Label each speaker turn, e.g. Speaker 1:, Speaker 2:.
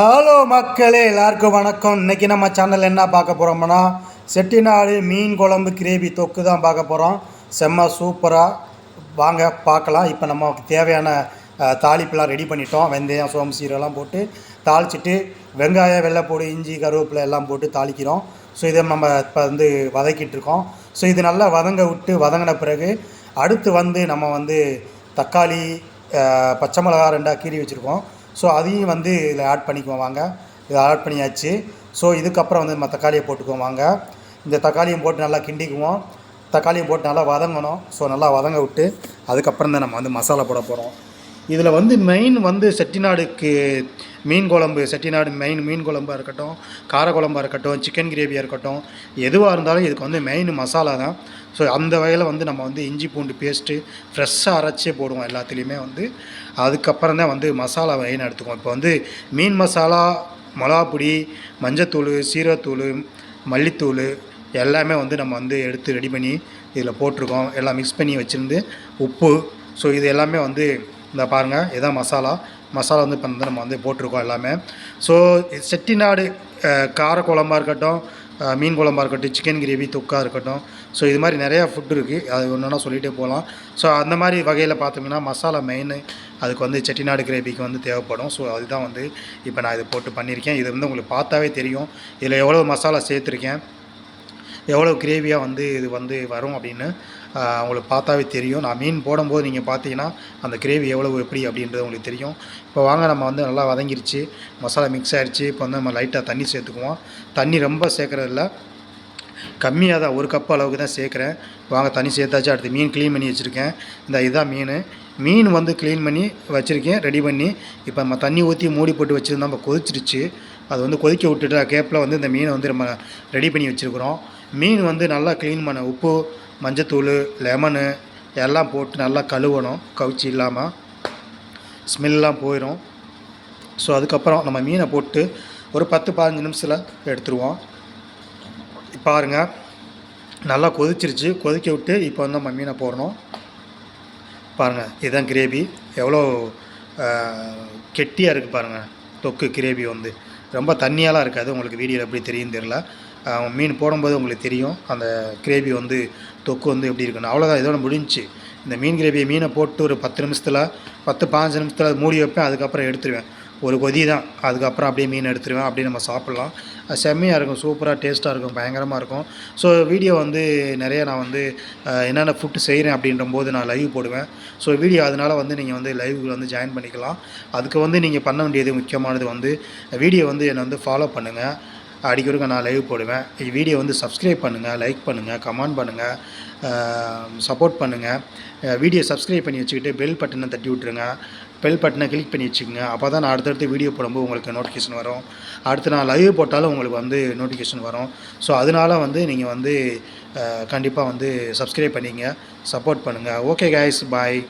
Speaker 1: Hello மக்களே எல்லாருக்கும் வணக்கம். இன்னைக்கு நம்ம சேனல் என்ன பார்க்க போகிறோம்னா செட்டிநாடு மீன் குழம்பு கிரேவி தொக்கு தான் பார்க்க போகிறோம் செம்ம சூப்பராக வாங்க பார்க்கலாம். இப்போ நமக்கு தேவையான தாளிப்பெல்லாம் ரெடி பண்ணிட்டோம். வெந்தயம் சோம்பு சீரெல்லாம் போட்டு தாளிச்சிட்டு வெங்காயம் வெள்ளைப்பூடு இஞ்சி கருவேப்பிலை எல்லாம் போட்டு தாளிக்கிறோம். ஸோ இதை நம்ம இப்போ வந்து வதக்கிட்டு இருக்கோம். ஸோ இது நல்லா வதங்க விட்டு வதங்கின பிறகு அடுத்து வந்து நம்ம வந்து தக்காளி பச்சை மிளகா ரெண்டாக கீறி வச்சுருக்கோம். ஸோ அதையும் வந்து இதில் ஆட் பண்ணிக்குவோம் வாங்க. இதை ஆட் பண்ணியாச்சு. ஸோ இதுக்கப்புறம் வந்து நம்ம தக்காளியை போட்டுக்குவோம் வாங்க. இந்த தக்காளியும் போட்டு நல்லா கிண்டிக்குவோம். தக்காளியும் போட்டு நல்லா வதங்கணும். ஸோ நல்லா வதங்க விட்டு அதுக்கப்புறம் தான் நம்ம வந்து மசாலா போட போகிறோம் இதில் வந்து மெயின் வந்து செட்டிநாடுக்கு மீன் குழம்பு செட்டிநாடு மெயின் மீன் குழம்பாக இருக்கட்டும் கார குழம்பாக இருக்கட்டும் சிக்கன் கிரேவியாக இருக்கட்டும் எதுவாக இருந்தாலும் இதுக்கு வந்து மெயின் மசாலா தான். ஸோ அந்த வகையில் வந்து நம்ம வந்து இஞ்சி பூண்டு பேஸ்ட்டு ஃப்ரெஷ்ஷாக அரைச்சே போடுவோம் எல்லாத்துலேயுமே வந்து. அதுக்கப்புறம் தான் வந்து மசாலா மெயின் எடுத்துக்குவோம். இப்போ வந்து மீன் மசாலா மிளகாப்பொடி மஞ்சத்தூள் சீரகத்தூள் மல்லித்தூள் எல்லாமே வந்து நம்ம வந்து எடுத்து ரெடி பண்ணி இதில் போட்டிருக்கோம். எல்லாம் மிக்ஸ் பண்ணி வச்சுருந்து உப்பு. ஸோ இது எல்லாமே வந்து இந்த பாருங்கள் இதான் மசாலா. மசாலா வந்து இப்போ வந்து நம்ம வந்து போட்டிருக்கோம் எல்லாமே. ஸோ செட்டிநாடு கார குழம்பாக இருக்கட்டும் மீன் குழம்பா இருக்கட்டும் சிக்கன் கிரேவி தொக்கா இருக்கட்டும். ஸோ இது மாதிரி நிறையா ஃபுட் இருக்குது அது ஒன்றுனா சொல்லிகிட்டே போகலாம் ஸோ அந்த மாதிரி வகையில் பார்த்தோம்னா மசாலா மெயின் அதுக்கு வந்து செட்டிநாடு கிரேவிக்கு வந்து தேவைப்படும். ஸோ அதுதான் வந்து இப்போ நான் இது போட்டு பண்ணியிருக்கேன். இது வந்து உங்களுக்கு பார்த்தாவே தெரியும். இதில் எவ்வளோ மசாலா சேர்த்துருக்கேன். எவ்வளோ கிரேவியாக வந்து இது வந்து வரும் அப்படின்னு உங்களுக்கு பார்த்தாவே தெரியும். நான் மீன் போடும்போது நீங்கள் பார்த்தீங்கன்னா அந்த கிரேவி எவ்வளோ எப்படி அப்படின்றது உங்களுக்கு தெரியும். இப்போ வாங்க நம்ம வந்து நல்லா வதங்கிருச்சு. மசாலா மிக்ஸ் ஆகிடுச்சு இப்போ வந்து நம்ம லைட்டாக தண்ணி சேர்த்துக்குவோம். தண்ணி ரொம்ப சேர்க்குறதில்ல. கம்மியாக தான் ஒரு கப் அளவுக்கு தான் சேர்க்குறேன். வாங்க தண்ணி சேர்த்தாச்சு. அடுத்து மீன் க்ளீன் பண்ணி வச்சுருக்கேன். இந்த இதுதான் மீன். மீன் வந்து க்ளீன் பண்ணி வச்சுருக்கேன் ரெடி பண்ணி. இப்போ நம்ம தண்ணி ஊற்றி மூடி போட்டு வச்சுருந்தா நம்ம கொதிச்சிருச்சு. அது வந்து கொதிக்க விட்டுட்டு கேப்பில் வந்து இந்த மீனை வந்து நம்ம ரெடி பண்ணி வச்சுருக்குறோம். மீன் வந்து நல்லா க்ளீன் பண்ண உப்பு மஞ்சத்தூள் லெமனு எல்லாம் போட்டு நல்லா கழுவணும் கவுச்சி இல்லாமல் ஸ்மெல்லாம் போயிடும் ஸோ அதுக்கப்புறம் நம்ம மீனை போட்டு ஒரு பத்து பதினஞ்சு நிமிஷத்தில் எடுத்துருவோம். பாருங்க நல்லா கொதிச்சிருச்சு. கொதிக்க விட்டு இப்போ வந்து நம்ம மீனை போடணும். பாருங்கள் இதுதான் கிரேவி எவ்வளோ கெட்டியாக இருக்குது பாருங்கள் தொக்கு கிரேவி வந்து. ரொம்ப தண்ணியாலாம் இருக்காது. உங்களுக்கு வீடியோவில் எப்படி தெரியும் தெரில மீன் போடும்போது உங்களுக்கு தெரியும் அந்த கிரேவி வந்து தொக்கு வந்து எப்படி இருக்குன்னு. அவ்வளோதான் இதோட முடிஞ்சுச்சு. இந்த மீன் கிரேவியை மீனை போட்டு ஒரு பத்து நிமிஷத்தில் பத்து பாஞ்சு நிமிஷத்தில் மூடி வைப்பேன் அதுக்கப்புறம் எடுத்துருவேன். ஒரு கொதி தான் அதுக்கப்புறம் அப்படியே மீன் எடுத்துருவேன் அப்படியே நம்ம சாப்பிட்லாம். அது செம்மையாக இருக்கும் சூப்பராக டேஸ்ட்டாக இருக்கும் பயங்கரமாக இருக்கும். ஸோ வீடியோ வந்து நிறைய நான் வந்து என்னென்ன ஃபுட்டு செய்கிறேன் அப்படின்ற போது நான் லைவ் போடுவேன். ஸோ வீடியோ அதனால் வந்து நீங்கள் வந்து லைவ் வந்து ஜாயின் பண்ணிக்கலாம். அதுக்கு வந்து நீங்கள் பண்ண வேண்டியது முக்கியமானது வந்து வீடியோ வந்து என்னை வந்து ஃபாலோ பண்ணுங்கள் அடிக்கடிக்கு நான் லைவ் போடுவேன். வீடியோ வந்து சப்ஸ்கிரைப் பண்ணுங்கள் லைக் பண்ணுங்கள் கமெண்ட் பண்ணுங்கள் சப்போர்ட் பண்ணுங்கள் வீடியோ சப்ஸ்கிரைப் பண்ணி வச்சுக்கிட்டு பெல் பட்டனை தட்டி விட்ருங்க பெல் பட்டனை கிளிக் பண்ணி வச்சுக்கோங்க. அப்போ தான் நான் அடுத்தடுத்து வீடியோ போடும்போது உங்களுக்கு நோட்டிஃபிகேஷன் வரும். அடுத்து நான் லைவ் போட்டாலும் உங்களுக்கு வந்து நோட்டிஃபிகேஷன் வரும். ஸோ அதனால வந்து நீங்கள் வந்து கண்டிப்பாக வந்து சப்ஸ்கிரைப் பண்ணிங்க சப்போர்ட் பண்ணுங்கள் ஓகே கைஸ் பாய்